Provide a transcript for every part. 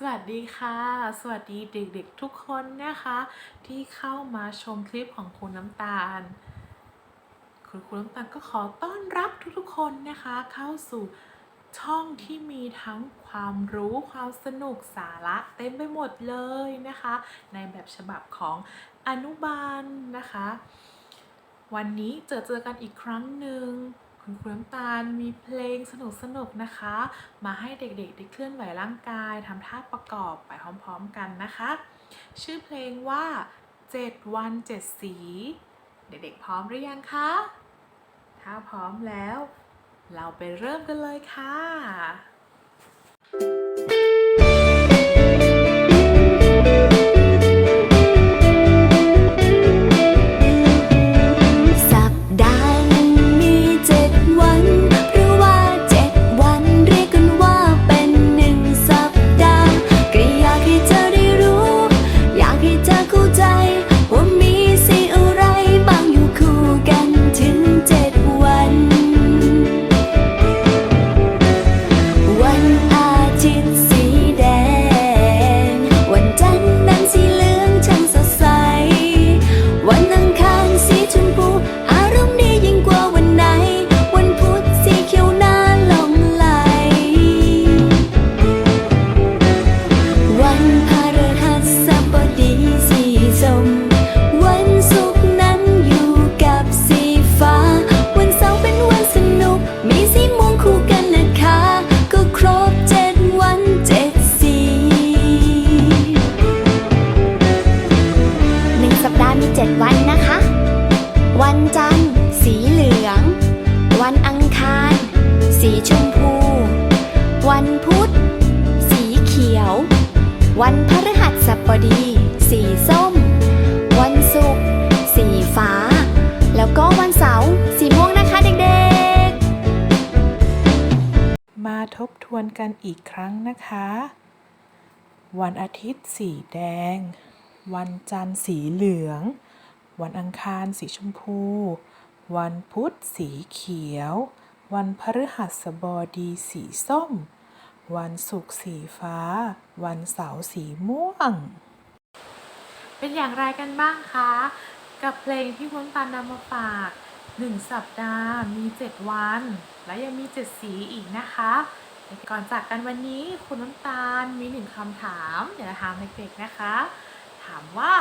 สวัสดีค่ะ สวัสดีเด็กๆทุกคนนะคะ ที่เข้ามาชมคลิปของครูน้ำตาล คุณครูน้ำตาลก็ขอต้อนรับทุกๆคนนะคะ เข้าสู่ช่องที่มีทั้งความรู้ความสนุกสาระเต็มไปหมดเลยนะคะ ในแบบฉบับของอนุบาลนะคะ วันนี้เจอเจอกันอีกครั้งหนึ่ง คุณครูน้ำตาลมีเพลงสนุกๆนะคะ มาให้เด็กๆได้เคลื่อนไหวร่างกายทำท่าประกอบไปพร้อมๆกันนะคะ ชื่อเพลงว่า 7 วัน 7 สี เด็กๆพร้อมหรือยังคะ ถ้าพร้อมแล้ว เราไปเริ่มกันเลยค่ะสั 7 วันนะคะ วันจันทร์ สีเหลือง วันอังคาร สีชมพู วันพุธ สีเขียว วันพฤหัสบดี สีส้ม วันศุกร์ สีฟ้า แล้วก็วันเสาร์ สีม่วงนะคะเด็กๆ มาทบทวนกันอีกครั้งนะคะ วันอาทิตย์สีแดงวันจันทร์สีเหลือง วันอังคารสีชมพู วันพุธสีเขียว วันพฤหัสบดีสีส้ม วันศุกร์สีฟ้า วันเสาร์สีม่วง เป็นอย่างไรกันบ้างคะ กับเพลงที่คุณตันนำมาฝาก1สัปดาห์มี 7 วัน และยังมี 7 สีอีกนะคะ ก่อนจากกันวันนี้คุณน้ำตาลมีหนึ่งคำถาม เดี๋ยวจะถามเด็กๆนะคะ ถามว่า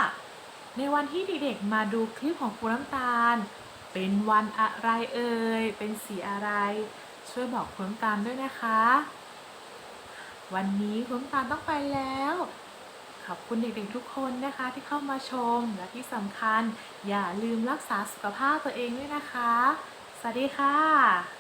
ในวันที่เด็กๆมาดูคลิปของคุณน้ำตาล เป็นวันอะไรเอ่ย เป็นสีอะไร ช่วยบอกคุณน้ำตาลด้วยนะคะ วันนี้คุณน้ำตาลต้องไปแล้ว ขอบคุณเด็กๆทุกคนนะคะที่เข้ามาชม และที่สำคัญ อย่าลืมรักษาสุขภาพตัวเองด้วยนะคะ สวัสดีค่ะ